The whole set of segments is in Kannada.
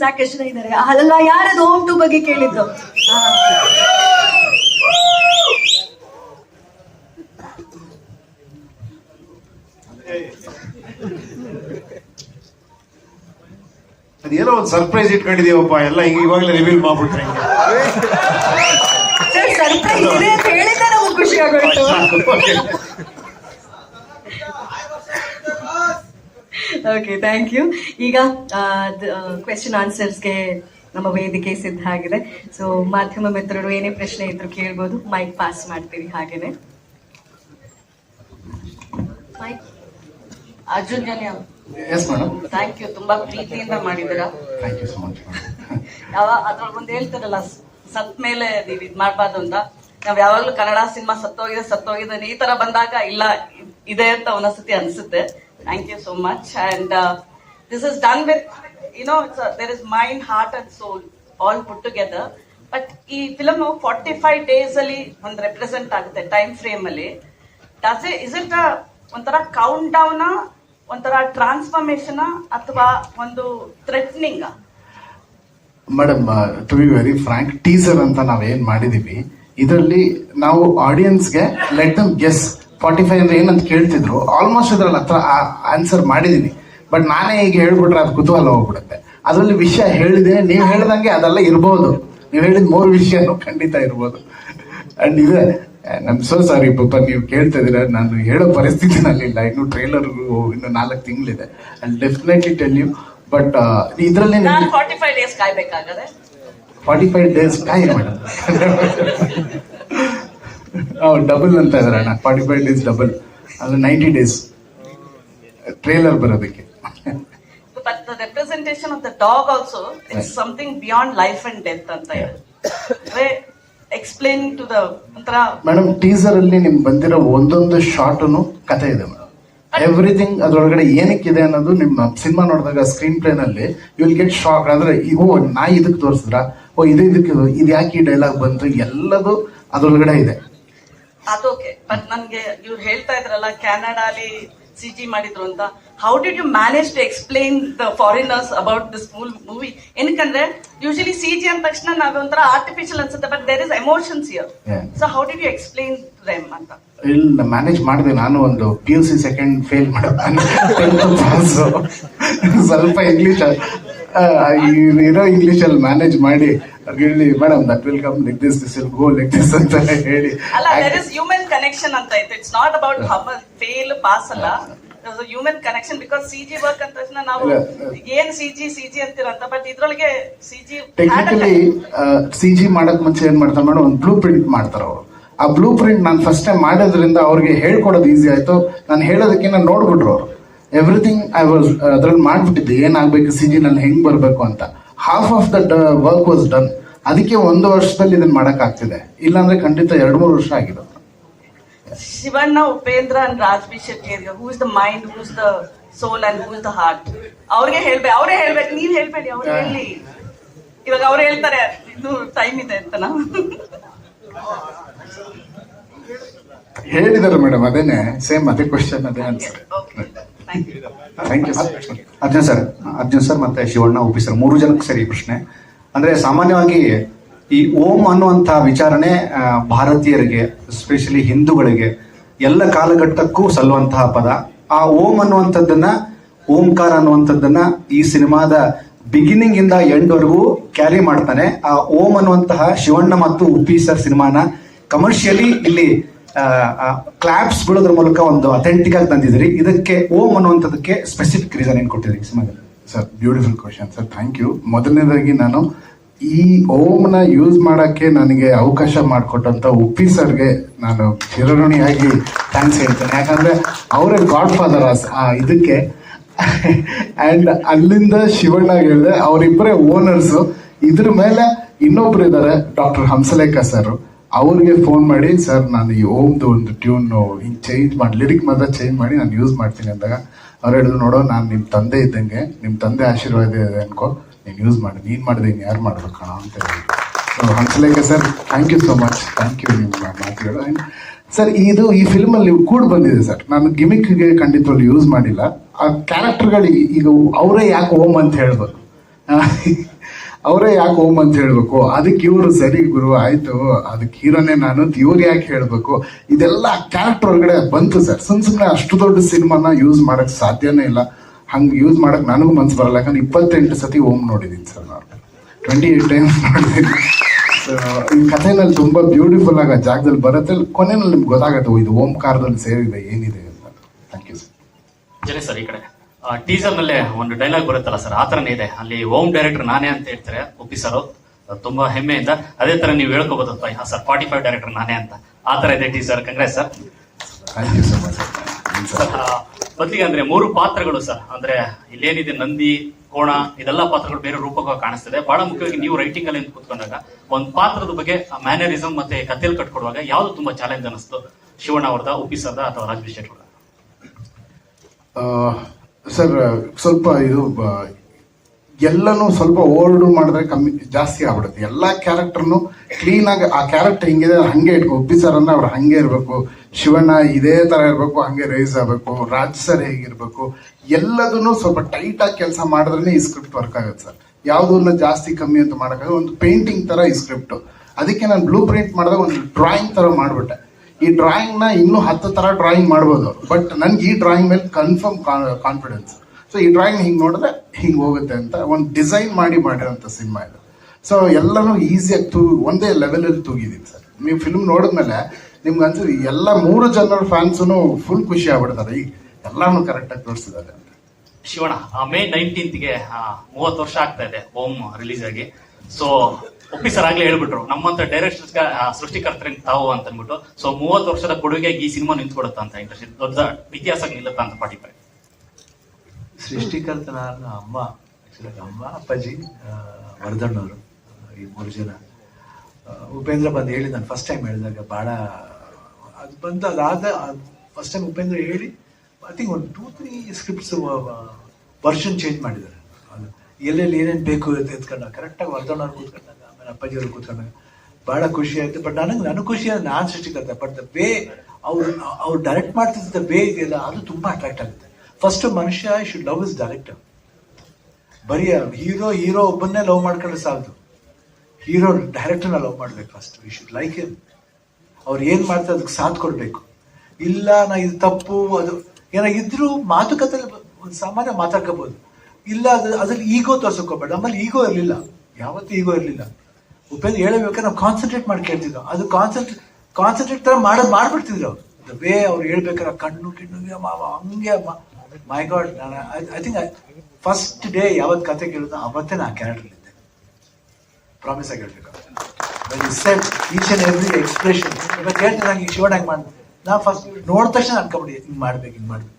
ಸಾಕಷ್ಟು ಜನ ಇದ್ದಾರೆ. ಅಲ್ಲ ಯಾರದು ಓಮ್ ಟು ಬಗ್ಗೆ ಕೇಳಿದ್ರು ಅದೇನೋ ಒಂದು ಸರ್ಪ್ರೈಸ್ ಇಟ್ಕೊಂಡಿದೀವಪ್ಪ ಎಲ್ಲ ಈಗ ಇವಾಗಲೇ ರಿವೀಲ್ ಮಾಡ್ಬಿಟ್ರೆ ಸರ್ ಸರ್ಪ್ರೈಸ್ ಇದೆ ಅಂತ ಹೇಳಿದ್ರೆ ನಮಗೆ ಖುಷಿ ಆಗೋಯ್ತು. ಓಕೆ ಥ್ಯಾಂಕ್ ಯು ಈಗ ಕ್ವೆಶನ್ ಆನ್ಸರ್ಸ್ಗೆ ನಮ್ಮ ವೇದಿಕೆ ಸಿದ್ಧ ಆಗಿದೆ. ಸೊ ಮಾಧ್ಯಮ ಮಿತ್ರರು ಏನೇ ಪ್ರಶ್ನೆ ಇದ್ರು ಕೇಳ್ಬೋದು. ಮೈಕ್ ಪಾಸ್ ಮಾಡ್ತೀವಿ ಹಾಗೇನೆ. Mic Arjun Janya. Thank you ತುಂಬಾ ಪ್ರೀತಿಯಿಂದ ಮಾಡಿದ್ದೀರಾ? ಥ್ಯಾಂಕ್ ಯು ಸೊ ಮಚ್ ಯಾವ ಅದ್ರಲ್ಲಿ ಒಂದು ಹೇಳ್ತಾರಲ್ಲ ಸತ್ ಮೇಲೆ ನೀವು ಇದ್ ಮಾಡ್ಬಾರ್ದು ಅಂತ. ನಾವ್ ಯಾವಾಗ್ಲೂ ಕನ್ನಡ ಸಿನಿಮಾ ಸತ್ತೋಗಿದೆ ಸತ್ತೋಗಿದೆ ಈ ತರ ಬಂದಾಗ ಇಲ್ಲ ಇದೆ ಅಂತ ಒಂದೊಂದ್ಸತಿ ಅನ್ಸುತ್ತೆ. Thank you so much and this is done with a, there is mind heart and soul all put together. But ಈ ಫಿಲಮ್ ಫಾರ್ಟಿ ಫೈವ್ ಡೇಸ್ ಅಲ್ಲಿ ಒಂದು ರೆಪ್ರೆಸೆಂಟ್ ಆಗುತ್ತೆ ಟೈಮ್ ಫ್ರೇಮ್ ಅಲ್ಲಿ. ಡಸ್ ಇಸ್ ಇಟ್ ಒಂಥರ ಕೌಂಟ್ ಡೌನ್ ಒಂಥರ ಟ್ರಾನ್ಸ್ಫಾರ್ಮೇಶನ್ ಅಥವಾ ಒಂದು threatening madam to be very frank teaser ಅಂತ ನಾವೇನ್ ಮಾಡಿದೀವಿ ಇದರಲ್ಲಿ ನಾವು ಆಡಿಯನ್ಸ್ಗೆ let them guess forty five ಅಂದ್ರೆ ಏನಂತ ಕೇಳ್ತಿದ್ರು ಆಲ್ಮೋಸ್ಟ್ ಅದ್ರಲ್ಲಿ ಹತ್ರ ಆನ್ಸರ್ ಮಾಡಿದೀನಿ. ಬಟ್ ನಾನೇ ಈಗ ಹೇಳ್ಬಿಟ್ರೆ ಅದು ಕುತೂಹಲ ಹೋಗ್ಬಿಡುತ್ತೆ. ಅದರಲ್ಲಿ ವಿಷಯ ಹೇಳಿದೆ ನೀವು ಹೇಳ್ದಂಗೆ ಅದೆಲ್ಲ ಇರ್ಬೋದು. ನೀವು ಹೇಳಿದ ಮೂರು ವಿಷಯನು ಖಂಡಿತ ಇರ್ಬೋದು. ಅಂಡ್ ಇದೆ ನಮ್ ಸೋ ಸಾರಿ ಪಾಪ ನೀವು ಕೇಳ್ತಾ ಇದೀರ ನಾನು ಹೇಳೋ ಪರಿಸ್ಥಿತಿನಲ್ಲಿಲ್ಲ ಇನ್ನು ಟ್ರೈಲರ್ ಇನ್ನು ನಾಲ್ಕು ತಿಂಗಳಿದೆ. And definitely tell you but ಇದರಲ್ಲಿ ನಾನು ಫಾರ್ಟಿ ಫೈವ್ ಡೇಸ್ ಕಾಯ್ಬೇಕಾಗದೆ? ಫಾರ್ಟಿ ಫೈವ್ ಡೇಸ್ ಕಾಯಿ ಮೇಡಮ್ ಡಬಲ್ ಅಂತ ಇದಾರೆ ಅಣ್ಣ. ಫಾರ್ಟಿ ಫೈವ್ ಡೇಸ್ ಡಬಲ್ ಅಂದ್ರೆ ನೈಂಟಿ ಡೇಸ್ ಟ್ರೇಲರ್ ಬರೋದಕ್ಕೆ representation of the dog also it's something beyond life and death ಅಂತ ಇದೆ. ಎಕ್ಸ್ಪ್ಲೇನ್ ಟು ದ ಒಂಥರ ಮೇಡಮ್ ಟೀಸರ್ ಅಲ್ಲಿ ನಿಮ್ಗೆ ಬಂದಿರೋ ಒಂದೊಂದು ಶಾರ್ಟ್ ಕತೆ ಇದೆ ಮೇಡಮ್ ಎವ್ರಿಥಿಂಗ್ ಅದ್ರೊಳಗಡೆ ಏನಕ್ಕಿದೆ ಅನ್ನೋದು ನಿಮ್ಮ ಸಿನಿಮಾ ನೋಡಿದಾಗ ಸ್ಕ್ರೀನ್ ಪ್ಲೇನಲ್ಲಿ ಯು ವಿಲ್ ಗೆಟ್ ಶಾಕ್ ಅಂದ್ರೆ ಓ ನಾ ಇದಕ್ಕೆ ತೋರಿಸಿದ್ರ? ಓ ಇದು ಇದಕ್ಕೆ ಇದು ಯಾಕೆ ಈ ಡೈಲಾಗ್ ಬಂತು? ಎಲ್ಲದು ಅದ್ರೊಳಗಡೆ ಇದೆ. ಅದೋಕೆ ಬಟ್ ನನ್ಗೆ ಇವ್ರು ಹೇಳ್ತಾ ಇದ್ರಲ್ಲ ಕ್ಯಾನಡಾಲಿ ಸಿ ಜಿ ಮಾಡಿದ್ರು ಅಂತ. How did you manage to explain the foreigners about this ಮೂಲ್ ಮೂವಿ ಏನಕ್ಕಂದ್ರೆ ಯೂಶಲಿ ಸಿ ಜಿ ಅಂದ ತಕ್ಷಣ ನಾವೊಂಥರ ಆರ್ಟಿಫಿಷಿಯಲ್ ಅನ್ಸುತ್ತೆ but there is emotions here. So how did you explain them ಅಂತ? ಇಲ್ಲ ಮ್ಯಾನೇಜ್ ಮಾಡಿದೆ. ನಾನು ಒಂದು P U C second fail ಮಾಡೋದು ಸ್ವಲ್ಪ ಇಂಗ್ಲಿಷ್ ಇರೋ ಇಂಗ್ಲಿಷ್ ಅಲ್ಲಿ ಮ್ಯಾನೇಜ್ ಮಾಡಿ. ಹೇಳಿ madam that will come like this this will go like this ಅಂತ ಹೇಳಿ. ಅಲ್ಲ ದೇರ್ ಇಸ್ ಹ್ಯೂಮನ್ ಕನೆಕ್ಷನ್ ಅಂತ ಐತೆ it's not about fail pass ಅಲ್ಲ. Human connection because CG work ಅಂತ ತಕ್ಷಣ ನಾವು. ಏನ್ ಸಿ ಜಿ ಸಿ ಜಿ ಅಂತೀರಂತ ಬಟ್ ಇದ್ರೊಳಗೆ C G technically C G ಮಾಡಕ್ ಮುಂಚೆ ಏನ್ ಮಾಡ್ತಾರೆ ಮೇಡಮ್ ಒಂದು ಬ್ಲೂ ಪ್ರಿಂಟ್ ಮಾಡ್ತಾರೆ ಅವರು. ಆ ಬ್ಲೂ ಪ್ರಿಂಟ್ ನಾನು ಫಸ್ಟ್ ಟೈಮ್ ಮಾಡೋದ್ರಿಂದ ಅವ್ರಿಗೆ ಹೇಳ್ಕೊಡೋದು ಈಸಿ ಆಯ್ತು. ನಾನು ಹೇಳೋದಕ್ಕಿಂತ ನೋಡ್ಬಿಟ್ರು ಅವ್ರು. ಎವ್ರಿಥಿಂಗ್ ಐ ವಾಸ್ ಅದ್ರಲ್ಲಿ ಮಾಡ್ಬಿಟ್ಟಿದ್ದೆ. ಏನಾಗ್ಬೇಕು ಸಿ ಜಿ ನಲ್ಲಿ ಹೆಂಗ್ ಬರಬೇಕು ಅಂತ. Half of the work was done ಅದಕ್ಕೆ ಒಂದು ವರ್ಷದಲ್ಲಿ ಇದನ್ನ ಮಾಡಕ್ ಆಗ್ತಿದೆ ಇಲ್ಲಾಂದ್ರೆ ಖಂಡಿತ ಎರಡು ಮೂರು ವರ್ಷ ಆಗಿರೋದು. Shivanna Upendra and Raj B Shetty who is the mind who is the soul and who is the heart ಅವ್ರಿಗೆ ಹೇಳ್ಬೇಕು ಅವರೇ ಹೇಳ್ಬೇಕು ನೀವ್ ಹೇಳ್ಬೇಡಿ ಅವ್ರು ಹೇಳಿ. ಇವಾಗ ಅವ್ರು ಹೇಳ್ತಾರೆ ಇದು ಟೈಮ್ ಇದೆ ಅಂತ ನಾವು. ಹೇಳಿದಾರೆ ಮೇಡಮ್ ಅದೇನೆ ಸೇಮ್ ಅದೇ ಕ್ವಶನ್ ಅದೇ answer thank you Arjun sir Arjun sir ಮತ್ತೆ ಶಿವಣ್ಣ ಉಪಿ ಸರ್ ಮೂರು ಜನಕ್ಕೆ ಸರಿ ಪ್ರಶ್ನೆ. ಅಂದ್ರೆ ಸಾಮಾನ್ಯವಾಗಿ ಈ ಓಂ ಅನ್ನುವಂತಹ ವಿಚಾರಣೆ ಭಾರತೀಯರಿಗೆ ಎಸ್ಪೆಷಲಿ ಹಿಂದೂಗಳಿಗೆ, ಎಲ್ಲ ಕಾಲಘಟ್ಟಕ್ಕೂ ಸಲ್ಲುವಂತಹ ಪದ. ಆ ಓಂ ಅನ್ನುವಂಥದ್ದನ್ನ, ಓಂಕಾರ ಅನ್ನುವಂಥದ್ದನ್ನ ಈ ಸಿನಿಮಾದ ಬಿಗಿನಿಂಗ್ ಇಂದ ಎಂಡ್ ವರೆಗೂ ಕ್ಯಾರಿ ಮಾಡ್ತಾನೆ. ಆ ಓಂ ಅನ್ನುವಂತಹ ಶಿವಣ್ಣ ಮತ್ತು ಉಪ್ಪಿ ಸರ್ ಸಿನಿಮಾನ ಕಮರ್ಷಿಯಲಿ ಇಲ್ಲಿ ಕ್ಲಾಪ್ಸ್ ಬಿಡೋದ್ರ ಮೂಲಕ ಒಂದು ಅಥೆಂಟಿಕ್ ಆಗಿ ತಂದಿದ್ರಿ ಇದಕ್ಕೆ ಓಮ್ ಅನ್ನುವಂಥದ್ದಕ್ಕೆ ಸ್ಪೆಸಿಫಿಕ್ ರೀಸನ್ ಏನು ಕೊಟ್ಟಿದ್ರಿ ಸುಮಾರು sir beautiful question sir thank you ಮೊದಲನೇದಾಗಿ ನಾನು ಈ ಓಮ್ನ ಯೂಸ್ ಮಾಡೋಕ್ಕೆ ನನಗೆ ಅವಕಾಶ ಮಾಡಿಕೊಟ್ಟಂತ ಉಪ್ಪಿ ಸರ್ಗೆ ನಾನು ಚಿರಋಣಿಯಾಗಿ ಥ್ಯಾಂಕ್ಸ್ ಹೇಳ್ತೇನೆ. ಯಾಕಂದ್ರೆ ಅವರೇ ಗಾಡ್ ಫಾದರ್ ಆ ಇದಕ್ಕೆ. ಅಂಡ್ ಅಲ್ಲಿಂದ ಶಿವಣ್ಣ ಹೇಳಿದೆ ಅವರಿಬ್ಬರೇ ಓನರ್ಸು ಇದ್ರ ಮೇಲೆ ಇನ್ನೊಬ್ರು ಇದ್ದಾರೆ ಡಾಕ್ಟರ್ ಹಂಸಲೇಖ ಸರ್ ಅವ್ರಿಗೆ ಫೋನ್ ಮಾಡಿ, ಸರ್, ನಾನು ಈ ಓಮ್ದು ಒಂದು ಟ್ಯೂನ್ ಹಿಂಗೆ ಚೇಂಜ್ ಮಾಡಿ ಲಿರಿಕ್ ಮಾತ್ರ ಚೇಂಜ್ ಮಾಡಿ ನಾನು ಯೂಸ್ ಮಾಡ್ತೀನಿ ಅಂದಾಗ, ಅವ್ರು ಹೇಳಿದ್ರು, ನೋಡೋ, ನಾನು ನಿಮ್ಮ ತಂದೆ ಇದ್ದಂಗೆ ನಿಮ್ಮ ತಂದೆ ಆಶೀರ್ವಾದ ಇದೆ ಅನ್ಕೋ, ನೀನು ಯೂಸ್ ಮಾಡಿ, ನೀನು ಮಾಡಿದೆ ಇನ್ನು ಯಾರು ಮಾಡಬೇಕು ಅಂತ ಹೇಳಿ so Hamsalekha sir thank you so much thank you ನಿಮ್ಮ ಮಾತುಗಳು. ಆ್ಯಂಡ್ ಸರ್, ಇದು ಈ ಫಿಲ್ಮಲ್ಲಿ ಕೂಡ ಬಂದಿದೆ, ಸರ್. ನಾನು ಗಿಮಿಕ್ಗೆ ಖಂಡಿತವಾಗಿ ಯೂಸ್ ಮಾಡಿಲ್ಲ. ಆ ಕ್ಯಾರೆಕ್ಟರ್ಗಳಿಗೆ ಈಗ ಅವರೇ ಯಾಕೆ ಓಮ್ ಅಂತ ಹೇಳ್ಬೋದು ಅವರೇ ಯಾಕೆ ಓಮ್ ಅಂತ ಹೇಳ್ಬೇಕು? ಅದಕ್ಕೆ ಇವರು ಸರಿ ಗುರು, ಆಯ್ತು. ಅದಕ್ಕೆ ಹೀರೋನೇ ನಾನು ಇವ್ರು ಯಾಕೆ ಹೇಳ್ಬೇಕು? ಇದೆಲ್ಲ ಕ್ಯಾರೆಕ್ಟರ್ ಒಳಗಡೆ ಬಂತು ಸರ್. ಸುಮ್ ಸುಮ್ಮನೆ ಅಷ್ಟು ದೊಡ್ಡ ಸಿನಿಮಾನ ಯೂಸ್ ಮಾಡಕ್ ಸಾಧ್ಯನೇ ಇಲ್ಲ. ಹಂಗೆ ಯೂಸ್ ಮಾಡಕ್ ನನಗೂ ಮನ್ಸು ಬರಲ್ಲ. ಯಾಕಂದ್ರೆ ಇಪ್ಪತ್ತೆಂಟು ಸತಿ ಓಮ್ ನೋಡಿದ್ದೀನಿ ಸರ್ ನಾನು. ಟ್ವೆಂಟಿ ಏಟ್ ಟೈಮ್ಸ್ ನೋಡಿದ್ದೀನಿ ಈ ಕಥೆನಲ್ಲಿ ತುಂಬಾ ಬ್ಯೂಟಿಫುಲ್ ಆಗ ಜಾಗದಲ್ಲಿ ಬರುತ್ತೆ. ಕೊನೆಯಲ್ಲಿ ನಿಮ್ಗೆ ಗೊತ್ತಾಗತ್ತೆ ಇದು ಓಂಕಾರದಲ್ಲಿ ಸೇರಿದೆ, ಏನಿದೆ ಅಂತ. ಥ್ಯಾಂಕ್ ಯು ಸರ್ ಸರಿ ಸರ್ ಈ ಕಡೆ. ಟೀಸರ್ನಲ್ಲಿ ಒಂದು ಡೈಲಾಗ್ ಬರುತ್ತಲ್ಲ ಸರ್ ಆ ಥರನೇ ಇದೆ. ಅಲ್ಲಿ ಹೋಮ್ ಡೈರೆಕ್ಟರ್ ನಾನೇ ಅಂತ ಹೇಳ್ತಾರೆ ಒಪ್ಪಿ ಸರ್ ತುಂಬಾ ಹೆಮ್ಮೆಯಿಂದ ಅದೇ ತರ ನೀವು ಹೇಳ್ಕೋಬಹುದು ಸರ್ ಫಾರ್ಟಿ ಫೈವ್ ಡೈರೆಕ್ಟರ್ ನಾನೇ ಅಂತ. ಆ ತರ ಇದೆ ಟೀಸರ್ ಕಂಗ್ರೆಸ್ ಸರ್ ಮೊದಲಿಗೆ ಅಂದ್ರೆ ಮೂರು ಪಾತ್ರಗಳು ಸರ್ ಅಂದ್ರೆ ಇಲ್ಲೇನಿದೆ ನಂದಿ ಕೋಣ ಇದೆಲ್ಲ ಪಾತ್ರಗಳು ಬೇರೆ ರೂಪವಾಗಿ ಕಾಣಿಸ್ತದೆ. ಬಹಳ ಮುಖ್ಯವಾಗಿ ನೀವು ರೈಟಿಂಗ್ ಅಲ್ಲಿ ಕೂತ್ಕೊಂಡಾಗ ಒಂದು ಪಾತ್ರದ ಬಗ್ಗೆ ಮ್ಯಾನರಿಸಮ್ ಮತ್ತೆ ಕಥೆಯಲ್ಲಿ ಕಟ್ಕೊಡುವಾಗ ಯಾವ್ದು ತುಂಬಾ ಚಾಲೆಂಜ್ ಅನಿಸ್ತು ಶಿವಣ್ಣ ಅವ್ರದ ಸರ್ ಅದ ಅಥವಾ ರಾಜ್ ಶೆಟ್ಟಿ? ಸರ್, ಸ್ವಲ್ಪ ಇದು ಎಲ್ಲನೂ ಸ್ವಲ್ಪ ಓಲ್ಡ್ ಮಾಡಿದ್ರೆ ಕಮ್ಮಿ, ಜಾಸ್ತಿ ಆಗ್ಬಿಡುತ್ತೆ. ಎಲ್ಲ ಕ್ಯಾರೆಕ್ಟರ್ನು ಕ್ಲೀನ್ ಆಗಿ, ಆ ಕ್ಯಾರೆಕ್ಟರ್ ಹಿಂಗಿದೆ ಹಂಗೆ ಇಟ್ಕೊ ಸರ್ ಅಂದ್ರೆ ಅವ್ರು ಹಂಗೆ ಇರಬೇಕು. ಶಿವಣ್ಣ ಇದೇ ತರ ಇರಬೇಕು, ಹಂಗೆ ರೈಸ್ ಆಗಬೇಕು. ರಾಜ್ ಸರ್ ಹೇಗಿರಬೇಕು. ಎಲ್ಲದನ್ನು ಸ್ವಲ್ಪ ಟೈಟ್ ಆಗಿ ಕೆಲಸ ಮಾಡಿದ್ರೆ ಈ ಸ್ಕ್ರಿಪ್ಟ್ ವರ್ಕ್ ಆಗುತ್ತೆ ಸರ್ ಯಾವುದನ್ನ ಜಾಸ್ತಿ ಕಮ್ಮಿ ಅಂತ ಮಾಡೋಕ್ಕಾಗ ಒಂದು ಪೇಂಟಿಂಗ್ ತರ ಈ ಸ್ಕ್ರಿಪ್ಟ್ ಅದಕ್ಕೆ ನಾನು ಬ್ಲೂ ಪ್ರಿಂಟ್ ಮಾಡಿದಾಗ ಒಂದು ಡ್ರಾಯಿಂಗ್ ತರ ಮಾಡ್ಬಿಟ್ಟೆ. ಈ ಡ್ರಾಯಿಂಗ್ನ ಇನ್ನೂ ಹತ್ತು ತರ ಡ್ರಾಯಿಂಗ್ ಮಾಡ್ಬೋದು. ಬಟ್ ನನ್ಗೆ ಈ ಡ್ರಾಯಿಂಗ್ ಮೇಲೆ ಕನ್ಫರ್ಮ್ ಕಾನ್ಫಿಡೆನ್ಸ್ ಸೊ ಈ ಡ್ರಾಯಿಂಗ್ ಹಿಂಗೆ ನೋಡಿದ್ರೆ ಹಿಂಗೆ ಹೋಗುತ್ತೆ ಅಂತ ಒಂದು ಡಿಸೈನ್ ಮಾಡಿ ಮಾಡಿರೋಂಥ ಸಿನಿಮಾ ಇದು. ಸೊ ಎಲ್ಲನೂ ಈಸಿಯಾಗಿ ತೂ, ಒಂದೇ ಲೆವೆಲಲ್ಲಿ ತೂಗಿದೀನಿ ಸರ್. ನೀವು ಫಿಲ್ಮ್ ನೋಡಿದ್ಮೇಲೆ ನಿಮ್ಗೆ ಅನ್ಸುತ್ತೆ ಎಲ್ಲ ಮೂರು ಜನರ ಫ್ಯಾನ್ಸೂ ಫುಲ್ ಖುಷಿ ಆಗ್ಬಿಡ್ತಾರೆ. ಈಗ ಎಲ್ಲಾನು ಕರೆಕ್ಟಾಗಿ ತೋರಿಸಿದ್ದಾರೆ ಶಿವಣ್ಣ ಮೇ ನೈನ್ಟೀನ್ತ್ಗೆ ಮೂವತ್ತು ವರ್ಷ ಆಗ್ತಾ ಇದೆ ಓಮ್ ರಿಲೀಸ್ ಆಗಿ. ಸೊ ಒಪ್ಪಿ ಸರ್ ಆಗ್ಲೇ ಹೇಳ್ಬಿಟ್ರು, ನಮ್ಮಂತ ಡೈರೆಕ್ಟರ್ಸ್ ಸೃಷ್ಟಿಕರ್ತರಿಂದ ತಾವು ಅಂತ ಅಂದ್ಬಿಟ್ಟು ಸೊ ಮೂವತ್ತು ವರ್ಷದ ಕೊಡುಗೆಗೆ ಈ ಸಿನಿಮಾ ನಿಂತ್ಕೊಡುತ್ತ ಅಂತ ಇಂಡಸ್ಟ್ರಿ ದೊಡ್ಡ ಇತಿಹಾಸ ನಿಲ್ಲುತ್ತಾ ಅಂತ ಪಾಟಿ ಪೈ ಸೃಷ್ಟಿಕರ್ತನ ಅಮ್ಮ ಅಮ್ಮ ಅಪ್ಪಾಜಿ ವರ್ಧಣ್ಣವರು, ಈ ಮೂರು ಜನ. ಉಪೇಂದ್ರ ಬಂದು ಹೇಳಿ, ನಾನು ಫಸ್ಟ್ ಟೈಮ್ ಹೇಳಿದಾಗ ಭಾಳ, ಅದು ಬಂದು ಅದಾದ ಫಸ್ಟ್ ಟೈಮ್ ಉಪೇಂದ್ರ ಹೇಳಿ ಐ ಥಿಂಕ್ ಒಂದು two three scripts version change ಮಾಡಿದ್ದಾರೆ. ಎಲ್ಲೆಲ್ಲಿ ಏನೇನು ಬೇಕು ಅಂತ ಎತ್ಕೊಂಡಾಗ ಕರೆಕ್ಟಾಗಿ ವರ್ಧಣ್ಣವ್ರು ಕೂತ್ಕೊಂಡಾಗ ಅಪ್ಪಾಜಿಯವರು ಕೂತ್ಕೊಂಡಾಗ ಭಾಳ ಖುಷಿ ಆಯ್ತು. ಬಟ್ ನನಗೆ ನನಗೆ ಖುಷಿ ಅಂದ್ರೆ ನಾನು ಸೃಷ್ಟಿಕರ್ತ. ಬಟ್ ದ ವೇ ಅವ್ರು ಅವ್ರು ಡೈರೆಕ್ಟ್ ಮಾಡ್ತಿದ್ದ ವೇ ಇದೆಯಲ್ಲ, ಅದು ತುಂಬಾ ಅಟ್ರಾಕ್ಟ್ ಆಗುತ್ತೆ. ಫಸ್ಟ್ ಮನುಷ್ಯ ಶುಡ್ ಲವ್ ಇಸ್ ಡೈರೆಕ್ಟ್ ಬರೀ ಹೀರೋ ಹೀರೋ ಒಬ್ಬನ್ನೇ ಲವ್ ಮಾಡ್ಕೊಂಡ್ರೆ ಸಾಲದು. ಹೀರೋ ಡೈರೆಕ್ಟರ್ನ ಲವ್ ಮಾಡ್ಬೇಕು first we should like him ಅವ್ರು ಏನ್ ಮಾಡ್ತಾರೆ ಅದಕ್ಕೆ ಸಾಥ್ ಕೊಡ್ಬೇಕು. ಇಲ್ಲ, ನಾ ಇದು ತಪ್ಪು, ಅದು. ಏನಾಗಿದ್ರು ಮಾತುಕತೆ ಒಂದು ಸಾಮಾನ್ಯ ಮಾತಾಡ್ಕೋಬಹುದು ಇಲ್ಲ ಅದು ಅದ್ರಲ್ಲಿ ಈಗೋ ತೋರ್ಸಕೋಬೇಡ. ನಮ್ಮಲ್ಲಿ ಈಗೋ ಇರಲಿಲ್ಲ. ಯಾವತ್ತೂ ಈಗೋ ಇರಲಿಲ್ಲ. ಉಪೇಂದ್ರ ಹೇಳಬೇಕಾದ್ರೆ ನಾವು ಕಾನ್ಸಂಟ್ರೇಟ್ ಮಾಡಿ ಕೇಳ್ತಿದ್ರು. ಅದು ಕಾನ್ಸಂಟ್ ಕಾನ್ಸಂಟ್ರೇಟ್ ತರ ಮಾಡೋದು ಮಾಡ್ಬಿಡ್ತಿದ್ರು ಅವ್ರು. ದ ವೇ ಅವ್ರು ಹೇಳ್ಬೇಕಾದ್ರೆ ಕಣ್ಣು, ಕಿಣ್ಣು ಮಾವ, ಹಂಗೆ ಮೈ ಗಾಡ್ ನಾನು ಐ ಥಿಂಕ್ ಫಸ್ಟ್ ಡೇ ಯಾವತ್ತು ಕತೆ ಕೇಳಿದ ಅವತ್ತೇ ನಾ ಕ್ಯಾರೆಕ್ಟರ್ ಇದ್ದೆ. ಪ್ರಾಮಿಸ್ ಆಗಿ ಹೇಳ್ಬೇಕು ಈಚ್ ಅಂಡ್ ಎವ್ರಿ ಎಕ್ಸ್ಪ್ರೆಷನ್ ಇವಾಗ ಕೇಳ್ತೀನಿ ನಂಗೆ ಈಗ ಹೆಂಗೆ ಮಾಡಿದೆ. ನಾ ಫಸ್ಟ್ ನೋಡಿದ ತಕ್ಷಣ ಅನ್ಕೊಂಬಿಡಿ, ಹಿಂಗೆ ಮಾಡ್ಬೇಕು ಹಿಂಗೆ ಮಾಡ್ಬೇಕು.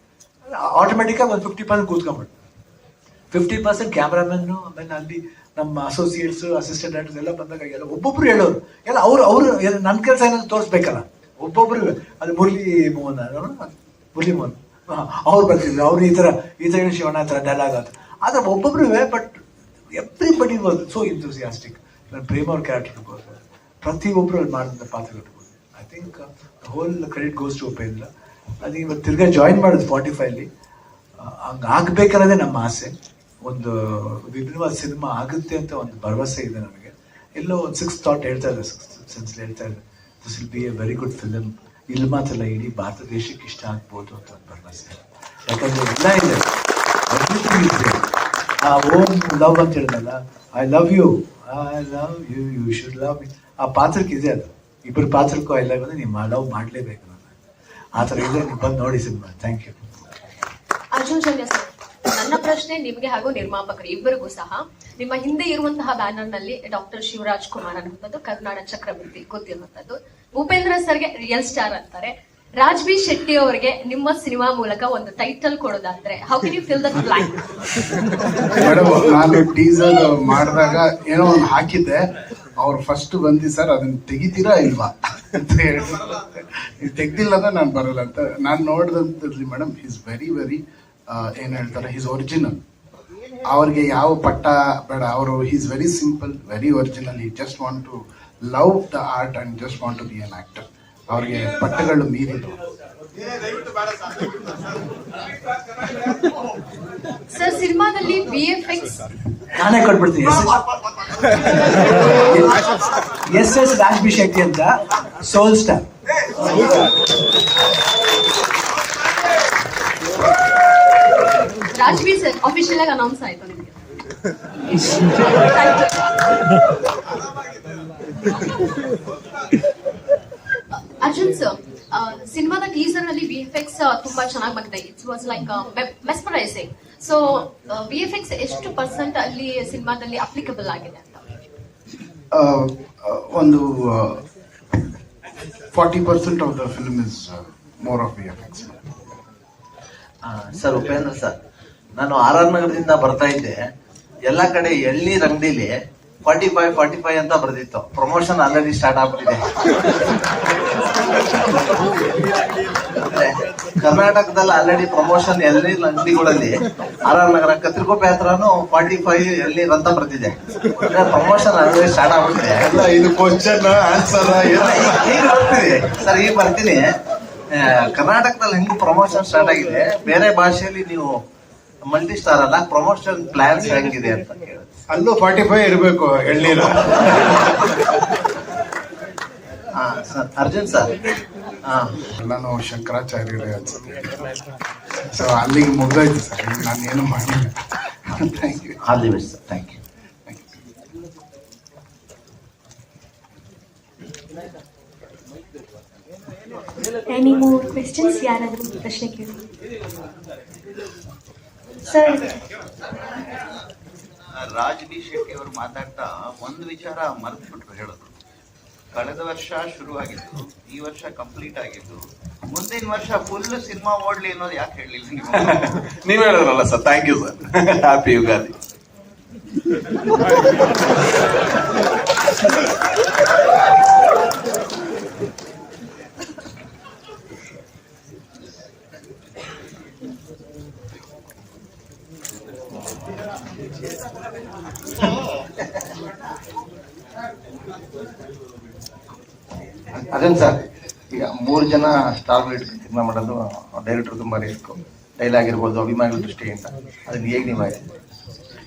ಆಟೋಮೆಟಿಕಾಗಿ ಒಂದು ಫಿಫ್ಟಿ ಪರ್ಸೆಂಟ್ ಕೂತ್ಕೊಂಡ್ಬಿಟ್ಟು ಫಿಫ್ಟಿ ಪರ್ಸೆಂಟ್ ಕ್ಯಾಮ್ರಾಮನ್ನು ಆಮೇಲೆ ಅಲ್ಲಿ ನಮ್ಮ ಅಸೋಸಿಯೇಟ್ಸ್ ಅಸಿಸ್ಟೆಂಟ್ ಡೈರೆಕ್ಟರ್ಸ್ ಎಲ್ಲ ಬಂದಾಗ ಎಲ್ಲ ಒಬ್ಬೊಬ್ರು ಹೇಳೋರು. ಎಲ್ಲ ಅವ್ರು, ಅವರು ನನ್ನ ಕೆಲಸ ಏನಾದ್ರು ತೋರಿಸ್ಬೇಕಲ್ಲ? ಒಬ್ಬೊಬ್ರು ಅದು ಮುರಳಿ ಮೋಹನ್ ಅವರು ಮುರಳಿ ಮೋಹನ್. ಅವ್ರು ಬರ್ತಿದ್ರು ಅವ್ರು ಈ ಥರ ಈ ಥರ ಶಿವಣ್ಣ ಶಿವಣ್ಣ ಥರ ಡೈಲಾಗ್ ಅಂತ ಆದರೆ ಒಬ್ಬೊಬ್ರು but everybody was so enthusiastic Prema ಅವ್ರ ಕ್ಯಾರೆಕ್ಟರ್ ಪ್ರತಿಯೊಬ್ಬರು ಅಲ್ಲಿ ಮಾಡಿದ ಪಾತ್ರ ಇರ್ಬೋದು I think whole credit goes to Upendra ಅದು ಇವತ್ತು ತಿರ್ಗಾ ಜಾಯಿನ್ ಮಾಡೋದು ಅಲ್ಲಿ. ಹಂಗೆ ಆಗ್ಬೇಕನ್ನೋದೇ ನಮ್ಮ ಆಸೆ. ಒಂದು ವಿಭಿನ್ನವಾದ ಸಿನಿಮಾ ಆಗುತ್ತೆ ಅಂತ ಒಂದು ಭರವಸೆ ಇದೆ ನನಗೆ ಎಲ್ಲೋ ಒಂದು ಸಿಕ್ಸ್ ಥಾಟ್ ಹೇಳ್ತಾ ಇದೆ ಸಿಕ್ಸ್ ಸೆನ್ಸ್ ಹೇಳ್ತಾ ಇದೆ this will be a very good film ಇಲ್ಲಿ ಮಾತ್ರ ಅಲ್ಲ, ಇಡೀ ಭಾರತ ದೇಶಕ್ಕೆ ಇಷ್ಟ ಆಗ್ಬೋದು ಅಂತ ಒಂದು ಭರವಸೆ ಯಾಕಂದ್ರೆ ಎಲ್ಲ ಇದೆ. ಆ ಓಮ್ ಲವ್ ಅಂತ ಹೇಳಿದಲ್ಲ I love you I love you you should love ಆ ಪಾತ್ರಕ್ಕೆ ಇದೆ ಅದು. ಇಬ್ಬರು ಪಾತ್ರಕ್ಕೂ ಐ ಲವ್ ಅಂದ್ರೆ ನೀವು ಲವ್ ಮಾಡಲೇಬೇಕು ನಾನು ಆ ಥರ ಇದೆ ನೀವು ಬಂದು ನೋಡಿ ಸಿನಿಮಾ. ಥ್ಯಾಂಕ್ ಯು ಅರ್ಜುನ್ ನನ್ನ ಪ್ರಶ್ನೆ ನಿಮ್ಗೆ ಹಾಗೂ ನಿರ್ಮಾಪಕರು ಇಬ್ಬರಿಗೂ ಸಹ. ನಿಮ್ಮ ಹಿಂದೆ ಇರುವಂತಹ ಬ್ಯಾನರ್ನಲ್ಲಿ ಡಾಕ್ಟರ್ ಶಿವರಾಜ್ ಕುಮಾರ್ ಅನ್ನುವಂಥದ್ದು, ಕರುನಾಡ ಚಕ್ರವರ್ತಿ ಗೊತ್ತಿರುವಂತದ್ದು ಭೂಪೇಂದ್ರ ಸರ್ಗೆ ರಿಯಲ್ ಸ್ಟಾರ್ ಅಂತಾರೆ. ರಾಜ್ ಬಿ ಶೆಟ್ಟಿ ಅವರಿಗೆ ನಿಮ್ಮ ಸಿನಿಮಾ ಮೂಲಕ ಒಂದು title ಕೊಡೋದಾದ್ರೆ how can you fill that teaser ಮಾಡಿದಾಗ ಏನೋ ಒಂದು ಹಾಕಿದ್ದೆ. ಅವ್ರು ಫಸ್ಟ್ ಬಂದಿ, ಸರ್, ಅದನ್ನ ತೆಗಿತೀರಾ ಇಲ್ವಾ? ಅಂತ ಹೇಳಿ ತೆಗ್ದಿಲ್ಲ ನಾನು ಬರಲ್ಲ ಅಂತ. ನಾನು ನೋಡಿದಂಥದ್ರಲ್ಲಿ ಮೇಡಮ್ ಈಸ್ ವೆರಿ ವೆರಿ ಏನ್ ಹೇಳ್ತಾರೆ? ಈಸ್ ಒರಿಜಿನಲ್ ಅವ್ರಿಗೆ ಯಾವ ಪಟ್ಟ ಬೇಡ. ಅವರು is very simple very original ಈ just want to love the art and just want to be an actor ಅವ್ರಿಗೆ ಪಟ್ಟಗಳು ಮೀರಿದ್ರು ಸರ್ ಸಿನಿಮಾದಲ್ಲಿ ವಿ ಎಫ್ ಎಕ್ಸ್ ನಾನೇ ಕೊಟ್ಬಿಡ್ತೀನಿ. ಎಸ್ ಎಸ್ ರಾಜ್ಬಿ ಶೆಟ್ಟಿ ಅಂತ soul star Raj B sir official ಆಗಿ ಅನೌನ್ಸ್ ಆಯ್ತು ನಿಮಗೆ. ಅರ್ಜುನ್ ಸರ್ ಸಿನಿಮಾದ ಟೀಸರ್ನಲ್ಲಿ ವಿ ಎಫ್ ಎಕ್ಸ್ ತುಂಬಾ ಚೆನ್ನಾಗಿ ಬಂದಿದೆ. It's was like mesmerizing so V F X ಎಷ್ಟು ಪರ್ಸೆಂಟ್ ಅಲ್ಲಿ ಸಿನಿಮಾದಲ್ಲಿ ಅಪ್ಲಿಕಬಲ್ ಆಗಿದೆ ಅಂತ? ಒಂದು forty percent of the film is more of V F X sir Upendra sir ನಾನು ಆರ್ ಆರ್ ನಗರದಿಂದ ಬರ್ತಾ ಇದ್ದೆ ಎಲ್ಲ ಕಡೆ ಎಳ್ನೀರ್ ಅಂಗಡಿಲಿ ಫಾರ್ಟಿ ಫೈವ್ ಫಾರ್ಟಿ ಫೈವ್ ಅಂತ ಬರ್ದಿತ್ತು. ಪ್ರಮೋಷನ್ ಆಲ್ರೆಡಿ ಸ್ಟಾರ್ಟ್ ಆಗ್ಬಿಟ್ಟಿದೆ. ಕರ್ನಾಟಕದಲ್ಲಿ ಆಲ್ರೆಡಿ ಪ್ರಮೋಷನ್ ಎಲ್ಲಿ ಅಂಗಡಿಗಳಲ್ಲಿ ಆರ್ ಆರ್ ನಗರ ಕತ್ರಿಕೋಪೆ ಹತ್ರನು ಫಾರ್ಟಿ ಫೈವ್ ಎಳ್ನೀರ್ ಅಂತ ಬರ್ತಿದೆ ಪ್ರಮೋಷನ್ ಆಲ್ರೆಡಿ ಸ್ಟಾರ್ಟ್ ಆಗ್ಬಿಟ್ಟಿದೆ. ಇದು ಕ್ವಶನ್ ಆನ್ಸರ್ ಈಗ ಬರ್ತೀನಿ ಸರ್ ಈಗ ಬರ್ತೀನಿ. ಕರ್ನಾಟಕದಲ್ಲಿ ಹೆಂಗ್ ಪ್ರಮೋಷನ್ ಸ್ಟಾರ್ಟ್ ಆಗಿದೆ? ಬೇರೆ ಭಾಷೆಯಲ್ಲಿ ನೀವು ಮಲ್ಟಿ ಸ್ಟಾರ್ ಅಲ್ಲ ಪ್ರಮೋಷನ್ ಪ್ಲಾನ್ಸ್ ಹೆಂಗಿದೆ ಅಂತ ಅಲ್ಲೂ ಫಾರ್ಟಿ ಫೈವ್ ಇರಬೇಕು ಎಳ್ನೀರು. ಹಾ ಸರ್ ಅರ್ಜುನ್ ಸರ್. ನಾನು ಶಂಕರಾಚಾರ್ಯ ಶಂಕರಾಚಾರ್ಯರೇ ಅನ್ಸುತ್ತೆ. ಸೊ ಅಲ್ಲಿಗೆ ಮುಗ್ದೋಯ್ತು ಸರ್ ನಾನು ಏನು ಮಾಡಿಲ್ಲ. Thank you all the best sir thank you any more questions ಯಾರಾದರೂ ಪ್ರಶ್ನೆ ಕೇಳಿ? ಸರ್. ರಾಜ್ ಬಿ ಶೆಟ್ಟಿ ಅವರು ಮಾತಾಡ್ತಾ ಒಂದು ವಿಚಾರ ಮರೆತುಬಿಟ್ರು ಹೇಳೋದು. ಕಳೆದ ವರ್ಷ ಶುರುವಾಗಿದ್ದು ಈ ವರ್ಷ ಕಂಪ್ಲೀಟ್ ಆಗಿದ್ದು ಮುಂದಿನ ವರ್ಷ ಫುಲ್ ಸಿನಿಮಾ ಓಡ್ಲಿ ಅನ್ನೋದು ಯಾಕೆ ಹೇಳಲಿಲ್ಲ ನೀವು? ನೀವ್ ಹೇಳಿದ್ರಲ್ಲ sir thank you sir happy Ugadi Arjun sir ಈಗ ಮೂರು ಜನ ಸ್ಟಾರ್ ಸಿನಿಮಾ ಮಾಡೋದು ಡೈರೆಕ್ಟರ್ ತುಂಬಾ ರಿಸ್ಕ್ ಡೈಲಾಗ್ ಇರ್ಬೋದು ಅಭಿಮಾನಿಗಳ ದೃಷ್ಟಿಯಿಂದ. ಅದನ್ನ ಹೇಗೆ ನೀವು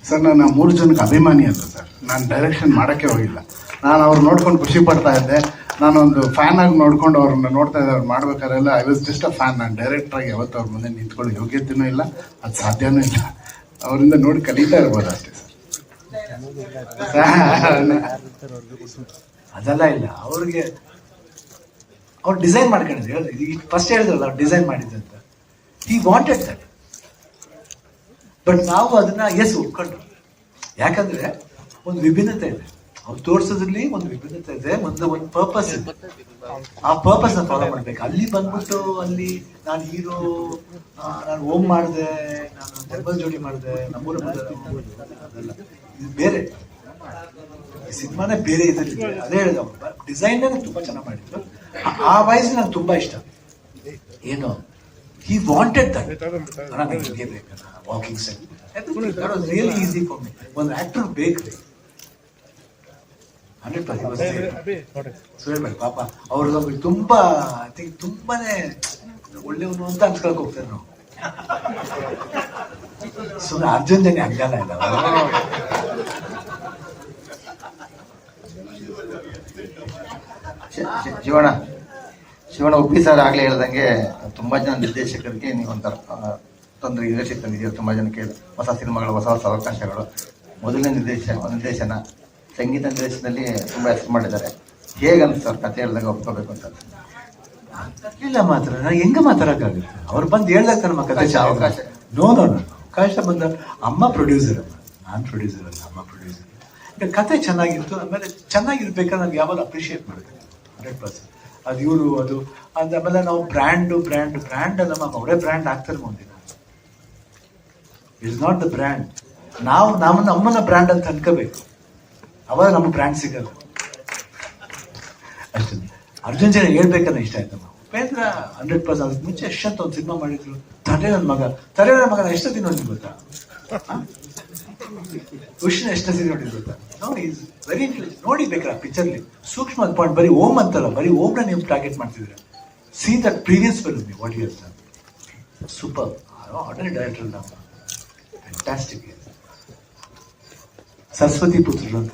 ಸರ್ ನಾನು ಮೂರು ಜನಕ್ಕೆ ಅಭಿಮಾನಿ ಅಲ್ಲ ಸರ್. ನಾನು ಡೈರೆಕ್ಷನ್ ಮಾಡೋಕ್ಕೆ ಹೋಗಿಲ್ಲ. ನಾನು ಅವ್ರು ನೋಡ್ಕೊಂಡು ಖುಷಿ ಪಡ್ತಾ ಇದ್ದೆ. ನಾನೊಂದು ಫ್ಯಾನ್ ಆಗಿ ನೋಡ್ಕೊಂಡು ಅವ್ರನ್ನ ನೋಡ್ತಾ ಇದ್ದೆ ಅವ್ರು ಮಾಡ್ಬೇಕಾರೆಲ್ಲ I was just a fan ನಾನು ಡೈರೆಕ್ಟರ್ ಆಗಿ ಯಾವತ್ತೂ ಅವ್ರ ಮುಂದೆ ನಿಂತ್ಕೊಳ್ಳೋ ಯೋಗ್ಯತೆಯೂ ಇಲ್ಲ ಅದು ಸಾಧ್ಯನೂ ಇಲ್ಲ. ಅವರಿಂದ ನೋಡಿ ಕಲಿತಾ ಇರ್ಬೋದು ಅಷ್ಟೇ ಸರ್ ಅದೆಲ್ಲ ಇಲ್ಲ. ಅವ್ರಿಗೆ ಅವ್ರು ಡಿಸೈನ್ ಮಾಡ್ಕೊಂಡಿದ್ರು ಈಗ ಫಸ್ಟ್ ಹೇಳಿದ್ರಲ್ಲ ಅವ್ರು ಡಿಸೈನ್ ಮಾಡಿದ್ರು ಅಂತ ಈ ವಾಂಟೆಡ್ ದಟ್ ಬಟ್ ನಾವು ಅದನ್ನ ಎಸ್ ಒಪ್ಕೊಂಡ್ರು. ಯಾಕಂದ್ರೆ ಒಂದು ವಿಭಿನ್ನತೆ ಇದೆ. ಅವ್ರು ತೋರಿಸೋದ್ರಲ್ಲಿ ಒಂದು ವಿಭಿನ್ನತೆ ಇದೆ, ಒಂದು ಒಂದು ಪರ್ಪಸ್ ಇದೆ. ಆ ಪರ್ಪಸ್ನ ಫಾಲೋ ಮಾಡ್ಬೇಕು. ಅಲ್ಲಿ ಬಂದ್ಬಿಟ್ಟು, ಅಲ್ಲಿ ನಾನು ಹೀರೋ ನಾನು ಓಮ್ ಮಾಡಿದೆ, ನಾನು ಟೆಂಪಲ್ ಜೋಡಿ ಮಾಡಿದೆ ನಮ್ಮೂರ ಅದೆಲ್ಲ. ಇದು ಬೇರೆ. ಸಿನಿಮಾನೇ ಬೇರೆ ಇದರಲ್ಲಿ ಅದೇ ಹೇಳಿದ ಡಿಸೈನ್ ತುಂಬಾ ಚೆನ್ನಾಗಿ ಮಾಡಿದ್ರು. ಆ- ವಾಯ್ಸ್ ನಂಗೆ ತುಂಬಾ ಇಷ್ಟ. ಏನು? ಹಿ ವಾಂಟೆಡ್ ದಟ್ ನನಗೆ ಹಿಂಗೆ ಬೇಕಲ್ಲ walking set really easy for me ಒಂದು ಆಕ್ಟರ್ ಬೇಕ್ರಿ. ಹಂಡ್ರೆಡ್ ಪರ್ಸೆಂಟ್ ಸುರೇಶ್ ಪಾಪ ಅವ್ರದ್ದು ತುಂಬಾ ಐ ಥಿಂಕ್ ತುಂಬಾನೇ ಒಳ್ಳೆಯವನು ಅಂತ ಅನ್ಸ್ಕೊಳಕ್ ಹೋಗ್ತಾರೆ ನಾವು. ಸುಮ್ಮನೆ ಅರ್ಜುನ್ ಜನ ಹಂಗಲ್ಲ ಇಲ್ಲ ಶಿವಣ ಶಿವಣ್ಣ. ಶಿವಣ್ಣ ಉಪ್ಪಿ ಸರ್ ಆಗ್ಲೇ ಹೇಳ್ದಂಗೆ ತುಂಬಾ ಜನ ನಿರ್ದೇಶಕರಿಗೆ ನೀವು ಒಂಥರ ಆ, ತೊಂದರೆ ನಿರ್ದೇಶಕ ತಂದಿದ್ದೀವಿ ತುಂಬಾ ಜನಕ್ಕೆ ಹೊಸ ಸಿನಿಮಾಗಳು ಹೊಸ ಹೊಸ ಅವಕಾಶಗಳು. ಮೊದಲನೇ ನಿರ್ದೇಶ ನಿರ್ದೇಶನ ಸಂಗೀತ ನಿರ್ದೇಶನದಲ್ಲಿ ತುಂಬಾ ಹೆಸರು ಮಾಡಿದ್ದಾರೆ. ಹೇಗೆ ಅಂತ ಕಥೆ ಕತೆ ಹೇಳಿದಾಗ ಒಪ್ಕೋಬೇಕು ಅಂತ ಇಲ್ಲ ಮಾತ್ರ ನಾನು ಹೆಂಗ ಮಾತಾಡಕ್ಕಾಗುತ್ತೆ? ಅವ್ರು ಬಂದು ಹೇಳ್ದಾಗ ನಮ್ಮ ಕತೆ ಅವಕಾಶ. ನೋ ನೋ ಅವಕಾಶ ಬಂದ ಅಮ್ಮ ಪ್ರೊಡ್ಯೂಸರ್ ಅಮ್ಮ. ನಾನು ಪ್ರೊಡ್ಯೂಸರ್ ಅಲ್ಲ ಅಮ್ಮ ಪ್ರೊಡ್ಯೂಸರ್ ಈಗ ಕತೆ ಚೆನ್ನಾಗಿತ್ತು ಆಮೇಲೆ ಚೆನ್ನಾಗಿರ್ಬೇಕಾದ್ರೆ ನಾವು ಯಾವಾಗ ಅಪ್ರಿಷಿಯೇಟ್ ಮಾಡ್ತೀನಿ ಹಂಡ್ರೆಡ್ ಪರ್ಸೆಂಟ್ ಅದು ಇವರು, ಅದು ಅದು ಆಮೇಲೆ ನಾವು ಬ್ರ್ಯಾಂಡ್ ಬ್ರ್ಯಾಂಡ್ ಬ್ರ್ಯಾಂಡ್ ಅಲ್ಲ ಮ್ಯಾಮ್ ಅವರೇ ಬ್ರ್ಯಾಂಡ್ ಆಗ್ತಾರೆ ಮುಂದಿನ. ಇಸ್ ನಾಟ್ ದ ಬ್ರ್ಯಾಂಡ್ ನಾವು, ನಮ್ಮ, ನಮ್ಮನ್ನ ಬ್ರ್ಯಾಂಡ್ ಅಂತ ಅನ್ಕೋಬೇಕು ಅವಾಗ ನಮ್ಮ ಬ್ರ್ಯಾಂಡ್ ಸಿಗಲ್ಲ. ಅಷ್ಟೇ ಅರ್ಜುನ್ ಜನ ಹೇಳ್ಬೇಕನ್ನ ಇಷ್ಟ ಆಯ್ತಮ್ಮ ಉಪೇಂದ್ರ ಹಂಡ್ರೆಡ್ ಪರ್ಸೆಂಟ್ ಮುಂಚೆ ಯಶಂತ್ ಒಂದು ಸಿನಿಮಾ ಮಾಡಿದ್ರು? ತಲೆ ನನ್ನ ಮಗ, ತಲೆ ನನ್ನ ಮಗನ ಎಷ್ಟು ದಿನ ಗೊತ್ತಾ? ಖುಷಿನ ಎಷ್ಟು ಸರಿ ನೋಡಿದ್ರು ಗೊತ್ತಾ? ನೋಡಿ ವೆರಿ ಇಂಟೆಲಿಜೆಂಟ್ ನೋಡಿ ಬೇಕಾ ಪಿಕ್ಚರ್ಲಿ ಸೂಕ್ಷ್ಮ ಪಾಯಿಂಟ್ ಬರೀ ಓಮ್ ಅಂತಲ್ಲ ಬರೀ ಓಮ್ನ ನೀವು ಟಾರ್ಗೆಟ್ ಮಾಡ್ತಿದ್ರೆ. See that previous film what years super ordinary director ನಮ್ಮ ಫ್ಯಾಂಟಾಸ್ಟಿಕ್ ಸರಸ್ವತಿ ಪುತ್ರರು ಅಂತ.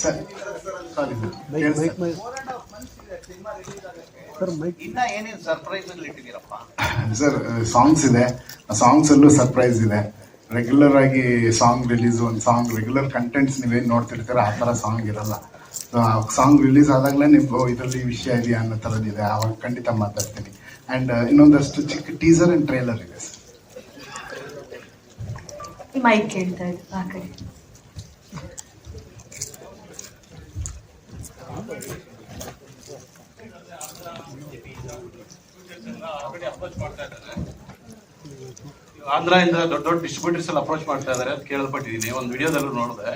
ಸರ್ ಸಾರಿ ಇನ್ನ ಏನೇನು ಸರ್ಪ್ರೈಸ್ ಇಟ್ಟಿದ್ದೀರಪ್ಪ ಸರ್ ಸಾಂಗ್ಸ್ ಇದೆ. ಸಾಂಗ್ಸ್ ಅಲ್ಲೂ ಸರ್ಪ್ರೈಸ್ ಇದೆ. ರೆಗ್ಯುಲರ್ ಆಗಿ ಸಾಂಗ್ ರಿಲೀಸ್ ಒಂದು ಸಾಂಗ್ ರೆಗ್ಯುಲರ್ ಕಂಟೆಂಟ್ಸ್ ನೀವೇನು ನೋಡ್ತಿರ್ತೀರ ಆ ಥರ ಸಾಂಗ್ ಇರಲ್ಲ. ಸೊ ಆ ಸಾಂಗ್ ರಿಲೀಸ್ ಆದಾಗಲೇ ನಿಮ್ಗೆ ಇದರಲ್ಲಿ ವಿಷಯ ಇದೆಯಾ ಅನ್ನೋ ಥರದ್ದಿದೆ ಅವಾಗ ಖಂಡಿತ ಮಾತಾಡ್ತೀನಿ. ಆ್ಯಂಡ್ ಇನ್ನೊಂದಷ್ಟು ಚಿಕ್ಕ ಟೀಸರ್ ಆ್ಯಂಡ್ ಟ್ರೇಲರ್ ಇದೆ ಸರ್ ಮೈಕ್ ಕೇಳ್ತಾ ಆ ಕಡೆ. ಆಂಧ್ರದಿಂದ ದೊಡ್ಡ ದೊಡ್ಡ ಡಿಸ್ಟ್ರಿಬ್ಯೂಟರ್ಸ್ ಎಲ್ಲ ಅಪ್ರೋಚ್ ಮಾಡ್ತಾ ಇದ್ದಾರೆ ಅಂತ ಕೇಳಲ್ಪಟ್ಟಿದ್ದೀನಿ ಒಂದು ವಿಡಿಯೋದಲ್ಲೂ ನೋಡಿದೆ.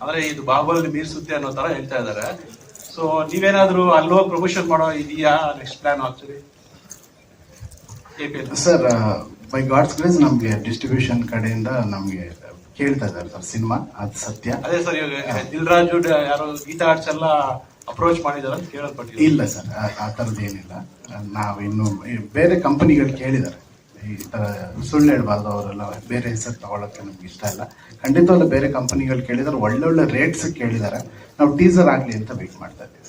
ಅಂದ್ರೆ ಇದು ಬಾಹುಬಲಿ ಮೀರ್ಸುತ್ತೆ ಅನ್ನೋ ತರ ಹೇಳ್ತಾ ಇದ್ದಾರೆ. ಸೊ ನೀವೇನಾದ್ರೂ ಅಲ್ಲೋ ಪ್ರಮೋಷನ್ ಮಾಡೋ ಇದೆಯಾ? Next plan actually sir by god's grace ನಮಗೆ ಡಿಸ್ಟ್ರಿಬ್ಯೂಷನ್ ಕಡೆಯಿಂದ ನಮಗೆ ಕೇಳ್ತಾ ಇದ್ದಾರೆ ಸರ್ ಸಿನಿಮಾ ಅದು ಸತ್ಯ. ಅದೇ ಸರ್ ಇವಾಗ ದಿಲ್ರಾಜು ಯಾರು ಯಾರೋ ಗೀತಾ ಆರ್ಟ್ಸ್ ಎಲ್ಲ ಅಪ್ರೋಚ್ ಮಾಡಿದ್ದಾರೆ ಅಂತ ಇಲ್ಲ ಸರ್ ಆ ಥರದ್ದು ಏನಿಲ್ಲ. ನಾವು ಇನ್ನು ಬೇರೆ ಕಂಪನಿಗಳು ಕೇಳಿದ್ದಾರೆ. ಈ ಥರ ಸುಳ್ಳು ಹೇಳ್ಬಾರ್ದು ಅವರೆಲ್ಲ ಬೇರೆ ಹೆಸರು ತಗೊಳಕ್ಕೆ ನಮ್ಗೆ ಇಷ್ಟ ಇಲ್ಲ. ಖಂಡಿತವಲ್ಲ ಬೇರೆ ಕಂಪನಿಗಳು ಕೇಳಿದ್ದಾರೆ ಒಳ್ಳೊಳ್ಳೆ ಒಳ್ಳೆ ರೇಟ್ಸ್ ಕೇಳಿದ್ದಾರೆ. ನಾವು ಟೀಸರ್ ಆಗಲಿ ಅಂತ ವೆಯ್ಟ್ ಮಾಡ್ತಾ ಇದ್ದೀವಿ